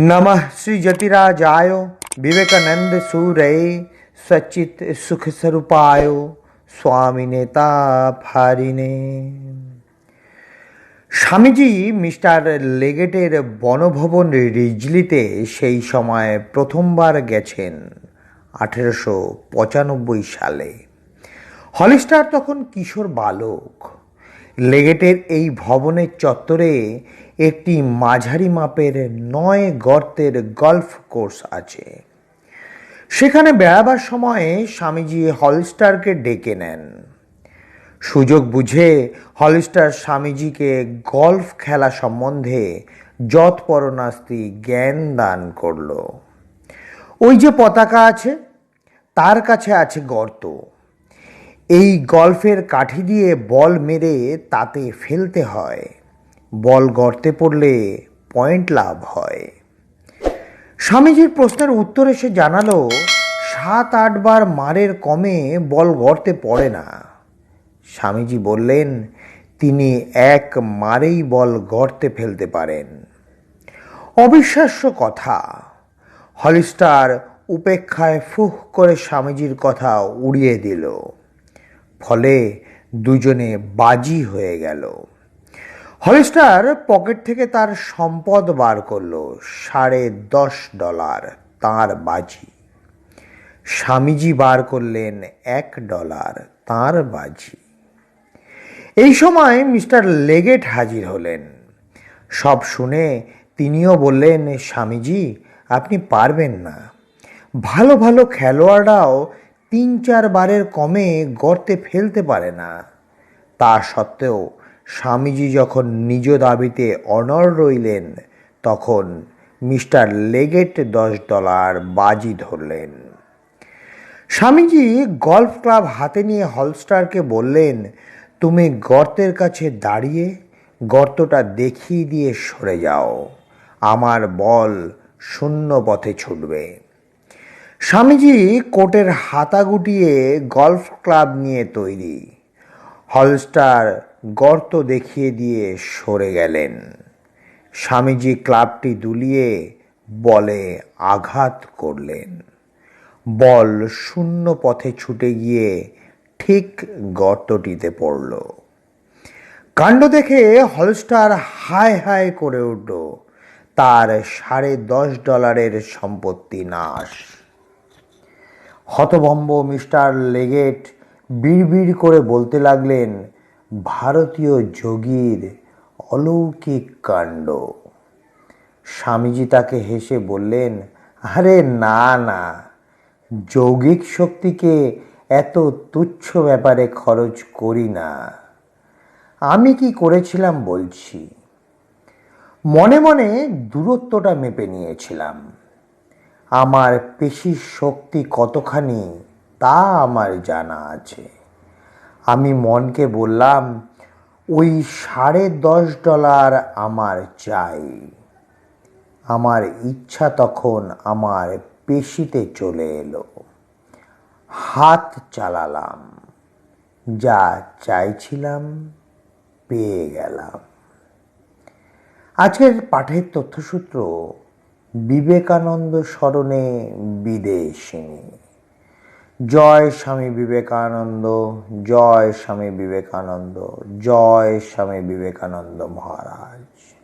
नमः श्री जतिराजाय विवेकानंद सूरय सचित सुख स्वरूपाय স্বামী নেতা ফারিনে স্বামীজি মিস্টার লেগেটের বনভবন রিজলিতে সেই সময় প্রথমবার গেছেন আঠেরোশো পঁচানব্বই সালে হলিস্টার তখন কিশোর বালক লেগেটের এই ভবনের চত্বরে একটি মাঝারি মাপের নয় গর্তের গল্ফ কোর্স আছে। সেখানে বেড়াবার সময়ে স্বামীজি হলস্টারকে ডেকে নেন। সুযোগ বুঝে হলস্টার স্বামীজিকে গল্ফ খেলা সম্বন্ধে যৎপরনাস্তি জ্ঞান দান করল। ওই যে পতাকা আছে, তার কাছে আছে গর্ত। গল্ফের কাঠি দিয়ে বল মেরে তাতে ফেলতে হয়। বল গর্তে পড়লে পয়েন্ট লাভ হয়। স্বামীজির প্রশ্নের উত্তরে সে জানালো, সাত আটবার মারের কমে বল গর্তে পড়ে না। স্বামীজি বললেন, তিনি এক মারেই বল গর্তে ফেলতে পারেন। অবিশ্বাস্য কথা। হলিস্টার উপেক্ষায় ফুহ করে স্বামীজির কথা উড়িয়ে দিল। ফলে দুজনে বাজি হয়ে গেল। হলিস্টার পকেট থেকে তার সম্পদ বার করল, সাড়ে দশ ডলার তার বাজি। স্বামীজি বার করলেন এক ডলার তার বাজি। এই সময় মিস্টার লেগেট হাজির হলেন। সব শুনে তিনিও বললেন, স্বামীজি, আপনি পারবেন না। ভালো ভালো খেলোয়াড়রাও তিন চার বারের কমে গর্তে ফেলতে পারে না। তা সত্ত্বেও স্বামীজি যখন নিজ দাবিতে অনড় রইলেন, তখন মিস্টার লেগেট দশ ডলার বাজি ধরলেন। স্বামীজি গল্ফ ক্লাব হাতে নিয়ে হলস্টারকে বললেন, তুমি গর্তের কাছে দাঁড়িয়ে গর্তটা দেখিয়ে দিয়ে সরে যাও। আমার বল শূন্য পথে ছুটবে। স্বামীজি কোটের হাতা গুটিয়ে গল্ফ ক্লাব নিয়ে তৈরি। হলস্টার গর্ত দেখিয়ে দিয়ে সরে গেলেন। স্বামীজি ক্লাবটি দুলিয়ে বলে আঘাত করলেন। বল শূন্য পথে ছুটে গিয়ে ঠিক গর্তটিতে পড়ল। কাণ্ড দেখে হলস্টার হায় হায় করে উঠল। তার সাড়ে দশ ডলারের সম্পত্তি নাশ। হতভম্ব মিস্টার লেগেট বিড়বিড় করে বলতে লাগলেন, ভারতীয় যোগীর অলৌকিক কাণ্ড। স্বামীজি তাকে হেসে বললেন, আরে না না, যৌগিক শক্তিকে এত তুচ্ছ ব্যাপারে খরচ করি না। আমি কি করেছিলাম বলছি? মনে মনে দূরত্বটা মেপে নিয়েছিলাম। আমার পেশির শক্তি কতখানি, তা আমার জানা আছে। আমি মনকে বললাম, ওই সাড়ে দশ ডলার আমার চাই। আমার ইচ্ছা তখন আমার পেশিতে চলে এলো। হাত চালালাম, যা চাইছিলাম পেয়ে গেলাম। আজকের পাঠের তথ্যসূত্র বিবেকানন্দ স্মরণে বিদেশিনী। জয় স্বামী বিবেকানন্দ জয় স্বামী বিবেকানন্দ জয় স্বামী বিবেকানন্দ মহারাজ।